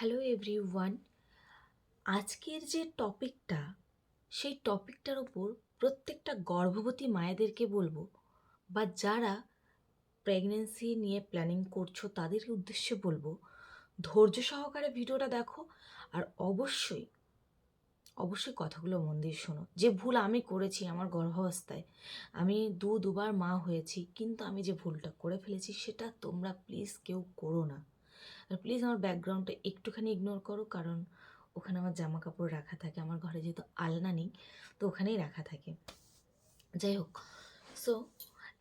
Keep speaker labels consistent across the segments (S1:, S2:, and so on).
S1: Hello every one আজকের যে টপিকটা সেই টপিকটার ওপর প্রত্যেকটা গর্ভবতী মায়েদেরকে বলব বা যারা প্রেগনেন্সি নিয়ে প্ল্যানিং করছ তাদের উদ্দেশ্যে বলব, ধৈর্য সহকারে ভিডিওটা দেখো আর অবশ্যই অবশ্যই কথাগুলো মন দিয়ে শোনো। যে ভুল আমি করেছি আমার গর্ভাবস্থায়, আমি দু দুবার মা হয়েছি, কিন্তু আমি যে ভুলটা করে ফেলেছি, সেটা তোমরা প্লিজ কেউ করো না। আর প্লিজ আমার ব্যাকগ্রাউন্ডটা একটুখানি ইগনোর করো, কারণ ওখানে আমার জামা কাপড় রাখা থাকে, আমার ঘরে যেহেতু আলনা নেই, তো ওখানেই রাখা থাকে। যাই হোক সো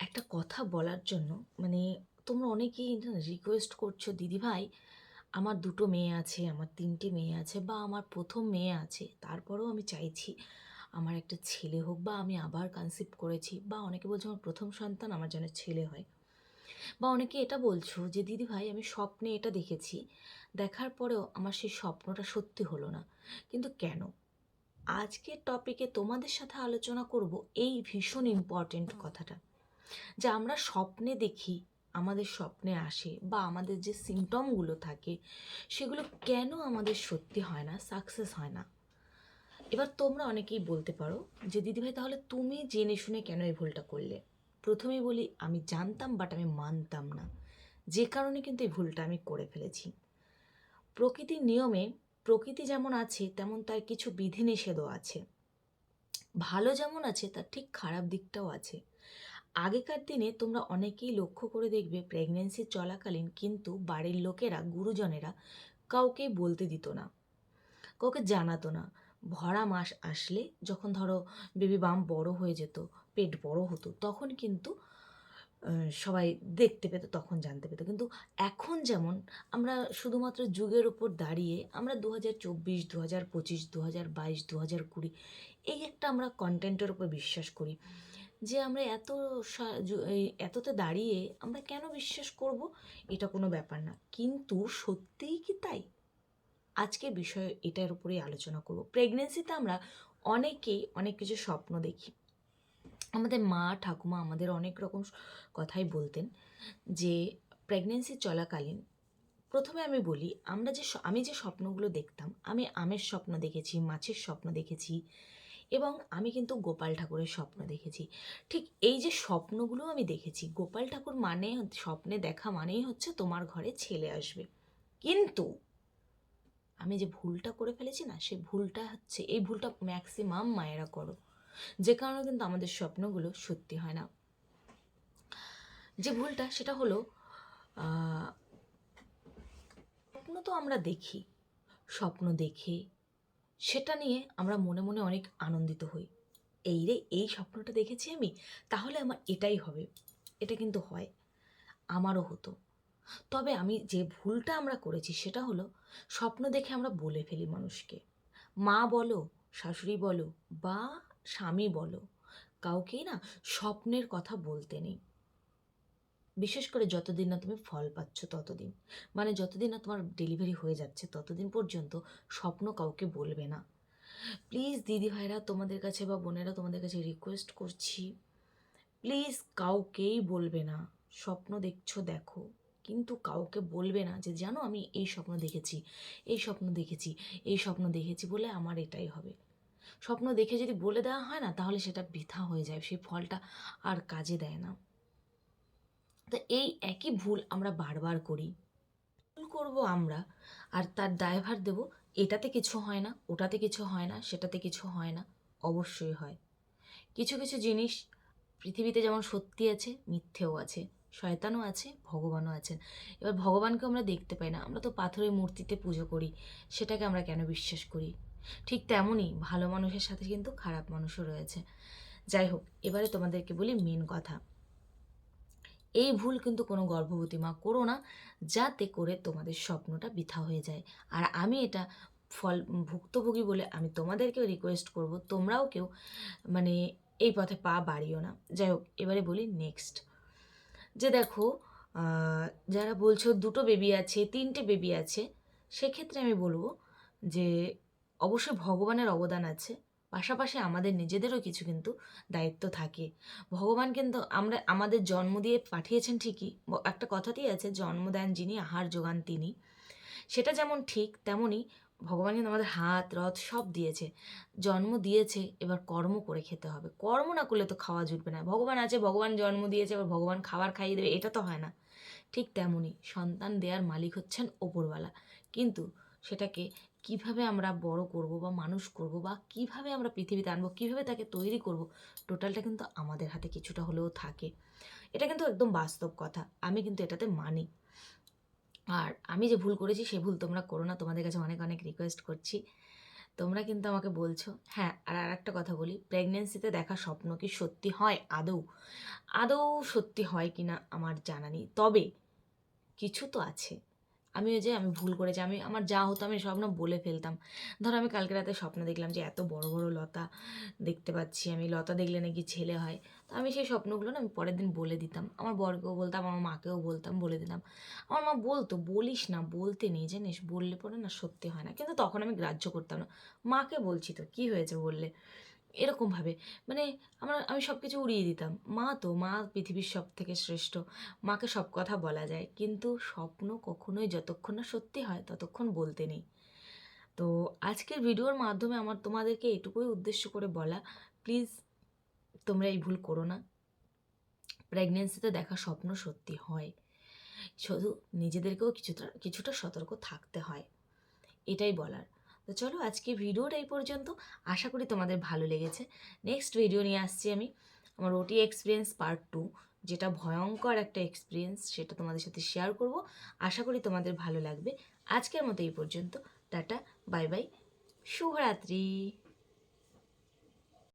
S1: একটা কথা বলার জন্য মানে তোমরা অনেকেই রিকোয়েস্ট করছ দিদিভাই আমার দুটো মেয়ে আছে, আমার তিনটে মেয়ে আছে বা আমার প্রথম মেয়ে আছে, তারপরেও আমি চাইছি আমার একটা ছেলে হোক বা আমি আবার কনসিপ্ট করেছি বা অনেকে বলছে আমার প্রথম সন্তান, আমার যেন ছেলে হয়। বা অনেকে এটা বলছো যে দিদি ভাই আমি স্বপ্নে এটা দেখেছি। দেখার পরেও আমার সেই স্বপ্নটা সত্যি হলো না। কিন্তু কেন? আজকের টপিকে তোমাদের সাথে আলোচনা করব এই ভীষণ ইম্পর্টেন্ট কথাটা। যে আমরা স্বপ্নে দেখি আমাদের স্বপ্নে আসে বা আমাদের যে সিমটমগুলো থাকে সেগুলো কেন আমাদের সত্যি হয় না সাকসেস হয় না? এবার তোমরা অনেকেই বলতে পারো যে দিদিভাই তাহলে তুমি জেনে শুনে কেন এই ভুলটা করলে? প্রথমেই বলি, আমি জানতাম বাট আমি মানতাম না। যে কারণে কিন্তু এই ভুলটা আমি করে ফেলেছি। প্রকৃতির নিয়মে, প্রকৃতি যেমন আছে, তেমন তার কিছু বিধিনিষেধও আছে। ভালো যেমন আছে, তার ঠিক খারাপ দিকটাও আছে। আগেকার দিনে তোমরা অনেকেই লক্ষ্য করে দেখবে প্রেগনেন্সি চলাকালীন কিন্তু বাড়ির লোকেরা, গুরুজনেরা কাউকে বলতে দিত না। কাউকে জানাতো না। ভরা মাস আসলে যখন ধরো বেবি বাম বড় হয়ে যেত পেট বড় হতো, তখন কিন্তু সবাই দেখতে পেত, তখন জানতে পেত। কিন্তু এখন যেমন, আমরা শুধুমাত্র যুগের উপর দাঁড়িয়ে, আমরা দু হাজার চব্বিশ দু হাজার পঁচিশ দু হাজার বাইশ দু হাজার কুড়ি, এই একটা আমরা কন্টেন্টের উপর বিশ্বাস করি। যে আমরা এত এততে দাঁড়িয়ে আমরা কেন বিশ্বাস করব, এটা কোনো ব্যাপার না। কিন্তু সত্যিই কি তাই? আজকে বিষয় এটার উপরেই আলোচনা করব। প্রেগনেন্সিতে আমরা অনেকেই অনেক কিছু স্বপ্ন দেখি। আমাদের মা, ঠাকুমা আমাদের অনেক রকম কথাই বলতেন যে প্রেগনেন্সি চলাকালীন প্রথমে আমি বলি, আমরা যে আমি যে স্বপ্নগুলো দেখতাম, আমি আমের স্বপ্ন দেখেছি, মাছের স্বপ্ন দেখেছি এবং আমি কিন্তু গোপাল ঠাকুরের স্বপ্ন দেখেছি। ঠিক এই যে স্বপ্নগুলো আমি দেখেছি, গোপাল ঠাকুর মানে স্বপ্নে দেখা মানেই হচ্ছে তোমার ঘরে ছেলে আসবে। কিন্তু আমি যে ভুলটা করে ফেলেছি না সেই ভুলটা হচ্ছে, এই ভুলটা ম্যাক্সিমাম মায়েরা করো। যে কারণে কিন্তু আমাদের স্বপ্নগুলো সত্যি হয় না। যে ভুলটা সেটা হলো স্বপ্ন তো আমরা দেখি, স্বপ্ন দেখে সেটা নিয়ে আমরা মনে মনে অনেক আনন্দিত হই। এই রে, এই স্বপ্নটা দেখেছি আমি, তাহলে আমার এটাই হবে। এটা কিন্তু হয়, আমারও হতো। তবে আমি যে ভুলটা আমরা করেছি সেটা হলো, স্বপ্ন দেখে আমরা বলে ফেলি মানুষকে। মা বলো, শাশুড়ি বলো, বা স্বামী বলো, কাউকেই না স্বপ্নের কথা বলতে নেই। বিশেষ করে যতদিন না তুমি ফল পাচ্ছ ততদিন। মানে যতদিন না তোমার ডেলিভারি হয়ে যাচ্ছে ততদিন পর্যন্ত স্বপ্ন কাউকে বলবে না। প্লিজ দিদি ভাইরা, তোমাদের কাছে বা বোনেরা তোমাদের কাছে রিকোয়েস্ট করছি। প্লিজ কাউকেই বলবে না। স্বপ্ন দেখছ দেখো। কিন্তু কাউকে বলবে না যে, জানো আমি এই স্বপ্ন দেখেছি, এই স্বপ্ন দেখেছি, এই স্বপ্ন দেখেছি বলে আমার এটাই হবে। স্বপ্ন দেখে যদি বলে দেওয়া হয় না, তাহলে সেটা বৃথা হয়ে যায়। সেই ফলটা আর কাজে দেয় না। তো এই একই ভুল আমরা বারবার করি। ভুল করব আমরা, আর তার দায়ভার দেব, এটাতে কিছু হয় না, ওটাতে কিছু হয় না, সেটাতে কিছু হয় না, অবশ্যই হয়। কিছু কিছু জিনিস পৃথিবীতে যেমন সত্যি আছে, মিথ্যেও আছে, শয়তানও আছে, ভগবানও আছেন। এবার ভগবানকে আমরা দেখতে পাই না। আমরা তো পাথরের মূর্তিতে পুজো করি, সেটাকে আমরা কেন বিশ্বাস করি? ঠিক তেমনই ভালো মানুষের সাথে কিন্তু খারাপ মানুষও রয়েছে। যাই হোক, এবারে তোমাদেরকে বলি মেন কথা। এই ভুল কিন্তু কোনো গর্ভবতী মা করো না, যাতে করে তোমাদের স্বপ্নটা বৃথা হয়ে যায়। আর আমি এটা ফল, ভুক্তভোগী বলে আমি তোমাদেরকেও রিকোয়েস্ট করব, তোমরাও কেউ মানে এই পথে পা বাড়িও না। যাই হোক, এবারে বলি নেক্সট যে দেখো যারা বলছো দুটো বেবি আছে, তিনটে বেবি আছে, সেক্ষেত্রে আমি বলব যে অবশ্যই ভগবানের অবদান আছে। পাশাপাশি আমাদের নিজেদেরও কিছু কিন্তু দায়িত্ব থাকে। ভগবান কিন্তু আমরা, আমাদের জন্ম দিয়ে পাঠিয়েছেন ঠিকই। একটা কথাতেই আছে, জন্ম দেন যিনি, আহার যোগান তিনি। সেটা যেমন ঠিক তেমনই ভগবান কিন্তু আমাদের হাত, রথ সব দিয়েছে। জন্ম দিয়েছে, এবার কর্ম করে খেতে হবে। কর্ম না করলে তো খাওয়া জুটবে না। ভগবান আছে, ভগবান জন্ম দিয়েছে, এবার ভগবান খাবার খাইয়ে দেবে, এটা তো হয় না। ঠিক তেমনই সন্তান দেওয়ার মালিক হচ্ছেন ওপরওয়ালা। কিন্তু সেটাকে কীভাবে আমরা বড় করব বা মানুষ করব বা কীভাবে আমরা পৃথিবীতে আনব, কীভাবে তাকে তৈরি করব টোটালটা কিন্তু আমাদের হাতে কিছুটা হলেও থাকে। এটা কিন্তু একদম বাস্তব কথা। আমি কিন্তু এটাতে মানি। আর আমি যে ভুল করেছি, সে ভুল তোমরা করো না। তোমাদের কাছে অনেক অনেক রিকোয়েস্ট করছি। তোমরা কিন্তু আমাকে বলছো হ্যাঁ আর আর একটা কথা বলি। প্রেগনেন্সিতে দেখা স্বপ্ন কি সত্যি হয় আদৌ? আদৌ সত্যি হয় কি না আমার জানা নেই। তবে কিছু তো আছে। আমি ওই যে আমি ভুল করেছি, আমি, আমার যা হতো আমি স্বপ্ন বলে ফেলতাম। ধরো আমি কালকে রাতে স্বপ্ন দেখলাম যে এত বড় বড় লতা দেখতে পাচ্ছি আমি, লতা দেখলে নাকি ছেলে হয়। তো আমি সেই স্বপ্নগুলো না আমি পরের দিন বলে দিতাম। আমার বরকেও বলতাম, আমার মাকেও বলতাম, বলে দিতাম। আমার মা বলতো, বলিস না, বলতে নেই, জানিস? বললে পরে না সত্যি হয় না। কিন্তু তখন আমি গ্রাহ্য করতাম না। মাকে বলছি তো, কী হয়েছে বললে? এরকমভাবে মানে আমার, আমি সব কিছু উড়িয়ে দিতাম। মা তো, মা পৃথিবীর সব থেকে শ্রেষ্ঠ। মাকে সব কথা বলা যায়। কিন্তু স্বপ্ন কখনোই যতক্ষণ না সত্যি হয়, ততক্ষণ বলতে নেই। তো আজকের ভিডিওর মাধ্যমে আমার তোমাদেরকে এটুকুই উদ্দেশ্য করে বলা, প্লিজ তোমরা এই ভুল করো না। প্রেগনেন্সিতে দেখা স্বপ্ন সত্যি হয়। শুধু নিজেদেরকেও কিছুটা কিছুটা সতর্ক থাকতে হয়। এটাই বলার। তো চলো আজকে ভিডিওটা এই পর্যন্ত। আশা করি তোমাদের ভালো লেগেছে। নেক্সট ভিডিও নিয়ে আসছি আমি, আমার ওটি এক্সপিরিয়েন্স পার্ট টু যেটা ভয়ঙ্কর একটা এক্সপিরিয়েন্স সেটা তোমাদের সাথে শেয়ার করব। আশা করি তোমাদের ভালো লাগবে। আজকের মতো এই পর্যন্ত। টাটা বাই বাই শুভরাত্রি।